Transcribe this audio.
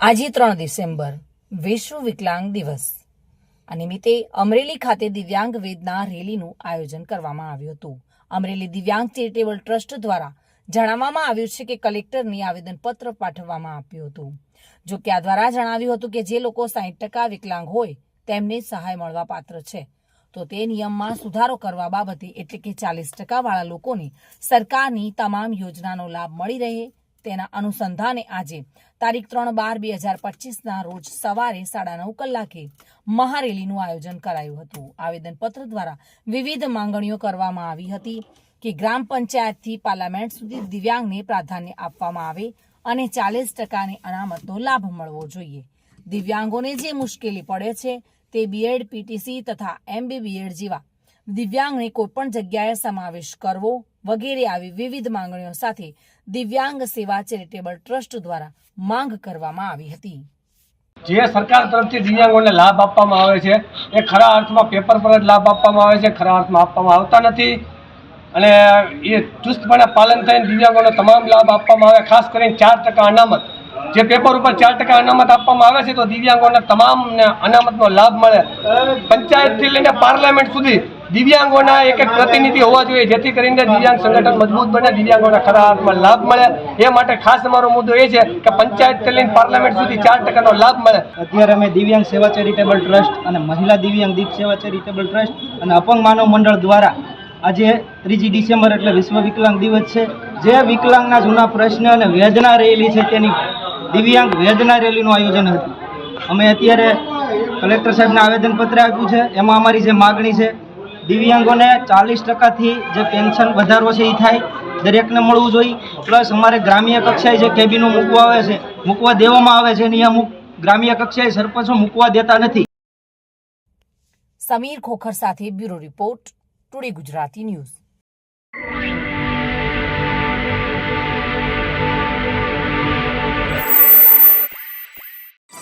આજે ત્રણ ડિસેમ્બર, વિશ્વ વિકલાંગ દિવસ. આ નિમિત્તે અમરેલી ખાતે દિવ્યાંગ વેદના રેલીનું આયોજન કરવામાં આવ્યું હતું. અમરેલી દિવ્યાંગ ચેરિટેબલ ટ્રસ્ટ દ્વારા જણાવવામાં આવ્યું છે કે કલેક્ટરને આવેદનપત્ર પાઠવવામાં આવ્યું હતું. જો કે આ દ્વારા જણાવ્યું હતું કે જે લોકો સાહીઠ ટકા વિકલાંગ હોય, તેમને સહાય મળવા પાત્ર છે. તો તે નિયમમાં સુધારો કરવા બાબતે એટલે કે ચાલીસ ટકાવાળા લોકોને સરકારની તમામ યોજનાનો લાભ મળી રહે તેના અનુસંધાને આજે તારીખ ત્રણ બાર બે હજાર પચીસના રોજ સવારે સાડા નવ કલાકે મહારેલીનું આયોજન કરાયું હતું. આવેદનપત્ર દ્વારા વિવિધ માંગણીઓ કરવામાં આવી હતી કે ગ્રામ પંચાયતથી પાર્લામેન્ટ સુધી દિવ્યાંગને પ્રાધાન્ય આપવામાં આવે અને ચાલીસ ટકાની અનામતનો લાભ મળવો જોઈએ. દિવ્યાંગોને જે મુશ્કેલી પડે છે તે બીએડ પીટીસી તથા એમબી બીએડ જેવા દિવ્યાંગને કોઈપણ જગ્યાએ સમાવેશ કરવો વગેરે આવી વિવિધ માંગણીઓ સાથે દિવ્યાંગ સેવા ચેરિટેબલ ટ્રસ્ટ દ્વારા માંગ કરવામાં આવી હતી. જે સરકાર તરફથી દિવ્યાંગોને લાભ આપવામાં આવે છે, એ ખરા અર્થમાં પેપર પર જ લાભ આપવામાં આવે છે, ખરા અર્થમાં આપવામાં આવતા નથી. અને એ ચુસ્તપણે પાલન થઈને દિવ્યાંગોને તમામ લાભ આપવામાં આવે, ખાસ કરીને ચાર ટકા અનામત. જે પેપર ઉપર ચાર ટકા અનામત આપવામાં આવે છે, તો દિવ્યાંગોને તમામ અનામતનો લાભ મળે. પંચાયતથી લઈને પાર્લામેન્ટ સુધી દિવ્યાંગોના એક એક પ્રતિનિધિ હોવા જોઈએ, જેથી કરીને દિવ્યાંગ સંગઠન મજબૂત બને, દિવ્યાંગોના ખરા અર્થમાં લાભ મળે. એ માટે ખાસ અમારો મુદ્દો એ છે કે પંચાયતથી લઈને પાર્લામેન્ટ સુધી ચાર ટકાનો લાભ મળે. અત્યારે અમે દિવ્યાંગ સેવા ચેરિટેબલ ટ્રસ્ટ અને મહિલા દિવ્યાંગ દીપ સેવા ચેરિટેબલ ટ્રસ્ટ અને અપંગ માનવ મંડળ દ્વારા આજે ત્રીજી ડિસેમ્બર એટલે વિશ્વ વિકલાંગ દિવસ છે. જે વિકલાંગના જૂના પ્રશ્ન અને વેદના રહેલી છે તેની દિવ્યાંગ વેદના રેલીનું આયોજન હતું. અમે અત્યારે કલેક્ટર સાહેબને આવેદનપત્ર આપ્યું છે. એમાં અમારી જે માગણી છે દિવ્યાંગોને ચાલીસ ટકાથી જે પેન્શન વધારો છે એ થાય, દરેકને મળવું જોઈએ. પ્લસ અમારે ગ્રામ્ય કક્ષાએ જે કેબિનો મૂકવા આવે છે, મૂકવા દેવામાં આવે છે અને અમુક ગ્રામ્ય કક્ષાએ સરપંચો મૂકવા દેતા નથી. સમીર ખોખર સાથે bureau report, today Gujarati news.